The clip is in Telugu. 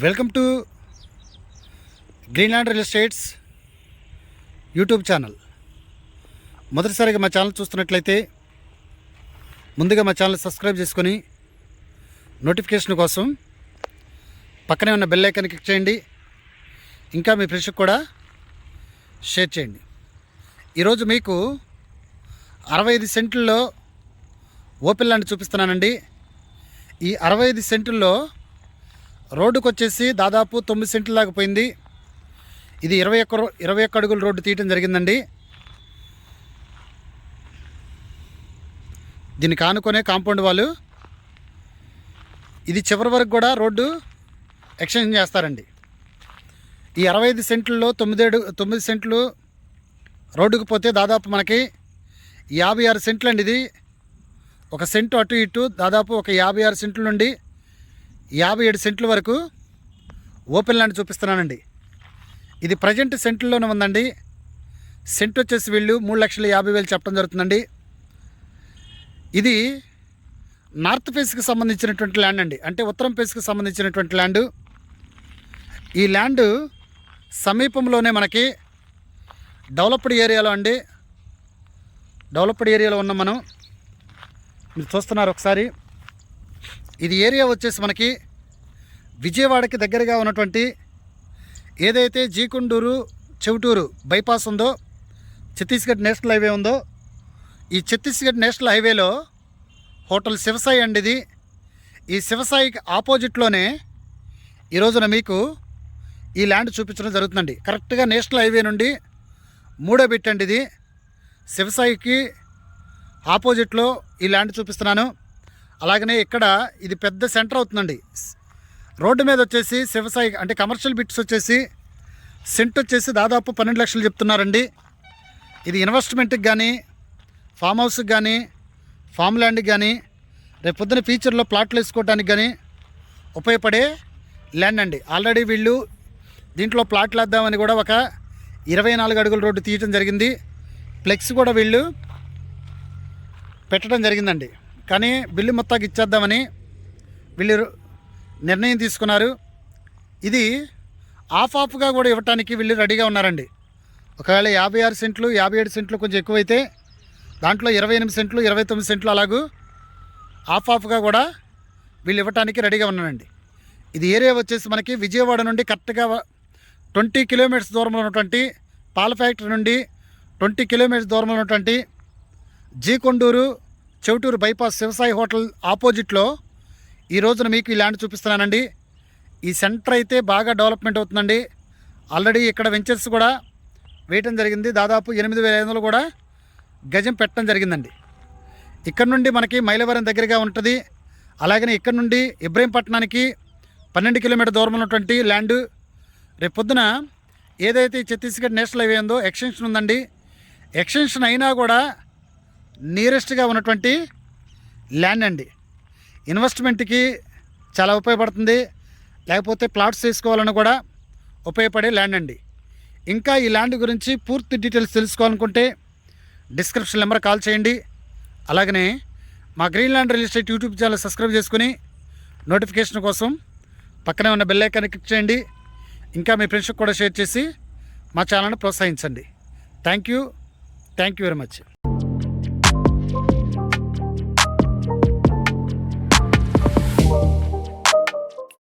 Welcome to Greenland real estates YouTube channel. మొదటిసారిగా మా ఛానల్ చూస్తున్నట్లయితే ముందుగా మా ఛానల్ సబ్స్క్రైబ్ చేసుకొని నోటిఫికేషన్ కోసం పక్కనే ఉన్న బెల్ ఐకాన్ క్లిక్ చేయండి. ఇంకా మీ ఫ్రెండ్స్కి కూడా షేర్ చేయండి. ఈరోజు మీకు అరవై ఐదు సెంట్లలో ఓపెన్ ల్యాండ్ చూపిస్తున్నానండి. ఈ అరవై ఐదు సెంటుల్లో రోడ్డుకు వచ్చేసి దాదాపు తొమ్మిది సెంట్లు దాకా పోయింది. ఇది ఇరవై ఒక్క ఇరవై ఒక్క అడుగుల రోడ్డు తీయటం జరిగిందండి. దీనికి ఆనుకునే కాంపౌండ్ వాళ్ళు. ఇది చివరి వరకు కూడా రోడ్డు ఎక్స్టెన్షన్ చేస్తారండి. ఈ అరవై ఐదు సెంట్లలో తొమ్మిది తొమ్మిది సెంట్లు రోడ్డుకు పోతే దాదాపు మనకి యాభై ఆరు సెంట్లు అండి ఇది. ఒక సెంటు అటు ఇటు దాదాపు ఒక యాభై ఆరు సెంట్ల నుండి యాభై ఏడు సెంట్ల వరకు ఓపెన్ ల్యాండ్ చూపిస్తున్నానండి. ఇది ప్రజెంట్ సెంట్లలోనే ఉందండి. సెంట్ వచ్చేసి వీళ్ళు మూడు లక్షల యాభై వేలు చెప్పడం జరుగుతుందండి. ఇది నార్త్ ఫేస్కి సంబంధించినటువంటి ల్యాండ్ అండి. అంటే ఉత్తరం ఫేస్కి సంబంధించినటువంటి ల్యాండ్. ఈ ల్యాండ్ సమీపంలోనే మనకి డెవలప్డ్ ఏరియాలో అండి. డెవలప్డ్ ఏరియాలో ఉన్నాం మనం. మీరు చూస్తున్నారు ఒకసారి. ఇది ఏరియా వచ్చేసి మనకి విజయవాడకి దగ్గరగా ఉన్నటువంటి ఏదైతే జీకుండూరు చెవిటూరు బైపాస్ ఉందో ఛత్తీస్గఢ్ నేషనల్ హైవే ఉందో ఈ ఛత్తీస్గఢ్ నేషనల్ హైవేలో హోటల్ శివసాయి అండి ఇది. ఈ శివసాయికి ఆపోజిట్లోనే ఈ రోజున మీకు ఈ ల్యాండ్ చూపించడం జరుగుతుందండి. కరెక్ట్గా నేషనల్ హైవే నుండి మూడో బిట్ అండి ఇది. శివసాయికి ఆపోజిట్లో ఈ ల్యాండ్ చూపిస్తున్నాను. అలాగనే ఇక్కడ ఇది పెద్ద సెంటర్ అవుతుందండి. రోడ్డు మీద వచ్చేసి శివసాయి అంటే కమర్షియల్ బిట్స్ వచ్చేసి సెంట్ వచ్చేసి దాదాపు పన్నెండు లక్షలు చెప్తున్నారండి. ఇది ఇన్వెస్ట్మెంట్కి కానీ ఫామ్ హౌస్కి కానీ ఫామ్ ల్యాండ్కి కానీ రేపు పొద్దున ఫ్యూచర్లో ప్లాట్లు వేసుకోవడానికి కానీ ఉపయోగపడే ల్యాండ్ అండి. ఆల్రెడీ వీళ్ళు దీంట్లో ప్లాట్లు వేద్దామని కూడా ఒక ఇరవై నాలుగు అడుగుల రోడ్డు తీయటం జరిగింది. ఫ్లెక్స్ కూడా వీళ్ళు పెట్టడం జరిగిందండి. కానీ బిల్లు మొత్తానికి ఇచ్చేద్దామని వీళ్ళు నిర్ణయం తీసుకున్నారు. ఇది ఆఫ్ ఆఫ్గా కూడా ఇవ్వటానికి వీళ్ళు రెడీగా ఉన్నారండి. ఒకవేళ యాభై ఆరు సెంట్లు యాభై ఏడు సెంట్లు కొంచెం ఎక్కువైతే దాంట్లో ఇరవై ఎనిమిది సెంట్లు ఇరవై తొమ్మిది సెంట్లు అలాగూ ఆఫ్ ఆఫ్గా కూడా వీళ్ళు ఇవ్వటానికి రెడీగా ఉన్నారండి. ఇది ఏరియా వచ్చేసి మనకి విజయవాడ నుండి కరెక్ట్గా ట్వంటీ కిలోమీటర్స్ దూరంలో ఉన్నటువంటి పాల ఫ్యాక్టరీ నుండి ట్వంటీ కిలోమీటర్స్ దూరంలో ఉన్నటువంటి జీకొండూరు చెవిటూరు బైపాస్ శివసాయి హోటల్ ఆపోజిట్లో ఈ రోజున మీకు ఈ ల్యాండ్ చూపిస్తున్నానండి. ఈ సెంటర్ అయితే బాగా డెవలప్మెంట్ అవుతుందండి. ఆల్రెడీ ఇక్కడ వెంచర్స్ కూడా వేయటం జరిగింది. దాదాపు ఎనిమిది వేల ఐదు వందలు కూడా గజం పెట్టడం జరిగిందండి. ఇక్కడ నుండి మనకి మైలవరం దగ్గరగా ఉంటుంది. అలాగనే ఇక్కడ నుండి ఇబ్రహీంపట్నానికి పన్నెండు కిలోమీటర్ దూరంలో ఉన్నటువంటి ల్యాండ్. రేపు పొద్దున ఏదైతే ఛత్తీస్గఢ్ నేషనల్ హైవే ఉందో ఎక్స్టెన్షన్ ఉందండి. ఎక్స్టెన్షన్ అయినా కూడా నియరెస్ట్గా ఉన్నటువంటి ల్యాండ్ అండి. ఇన్వెస్ట్మెంట్కి చాలా ఉపయోగపడుతుంది. లేకపోతే ప్లాట్స్ తీసుకోవాలని కూడా ఉపయోగపడే ల్యాండ్ అండి. ఇంకా ఈ ల్యాండ్ గురించి పూర్తి డీటెయిల్స్ తెలుసుకోవాలనుకుంటే డిస్క్రిప్షన్ నెంబర్ కాల్ చేయండి. అలాగనే మా Greenland real estate YouTube channel subscribe చేసుకుని నోటిఫికేషన్ కోసం పక్కనే ఉన్న బెల్ ఐకాన్ని క్లిక్ చేయండి. ఇంకా మీ ఫ్రెండ్స్కి కూడా షేర్ చేసి మా ఛానల్ని ప్రోత్సహించండి. Thank you. Thank you very much.